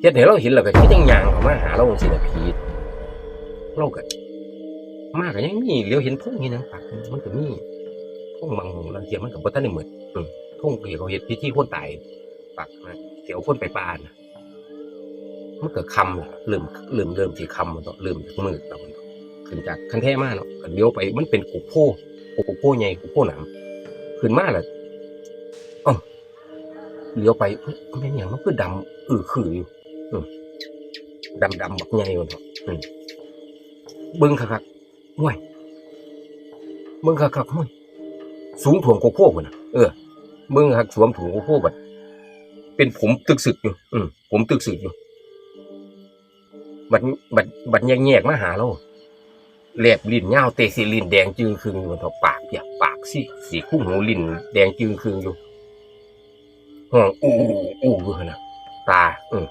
เฮ็ดให้เราเห็นแล้วก็คิดจังยางเข้ามาหาเราจังซี่น่ะผีเราก็มาก็ยังมีเลี้ยวเห็นพงนี่นังปักมันก็มีพงบางหงแล้วเทียมันก็บ่ทันได้หมดอืมพงที่เขาเฮ็ดพิธีคนตายปักนะเกี่ยวคนไปปานน่ะมันก็คำล่ะเริ่มเริ่มเริ่มที่คำมันต้องเริ่มจากมืดแล้วมันขึ้นจากคันแท้มาเนาะก็เลี้ยวไปมันเป็นกุกโพกุกโพใหญ่กุกโพหนามขึ้นมาแล้วอ้าเลี้ยวไปเอ้ยมันเป็นอย่างมันคือดำอือคืออยู่ ดำดำบักใหญ่มันเถอะอืมเบิ้งคักๆห่วยบิ้งคักๆห่วยสูงถ่วงโกโก้พุ่นน่ะเออเบิ้งคักสวมถุงโกโก้บัดเป็นผมตึกสึกอยู่ อืมผมตึกสึกอยู่ บัดบัดบัดแยกๆมาหาเราแลบลิ้นยาเตะสีลิ้นแดงจึงคืงอยู่มันเถอปากอยากปากสิสีคู่หูลิ้นแดงจึงคืงอยู่ห้องอู้อู้อยู่นนะตา อืม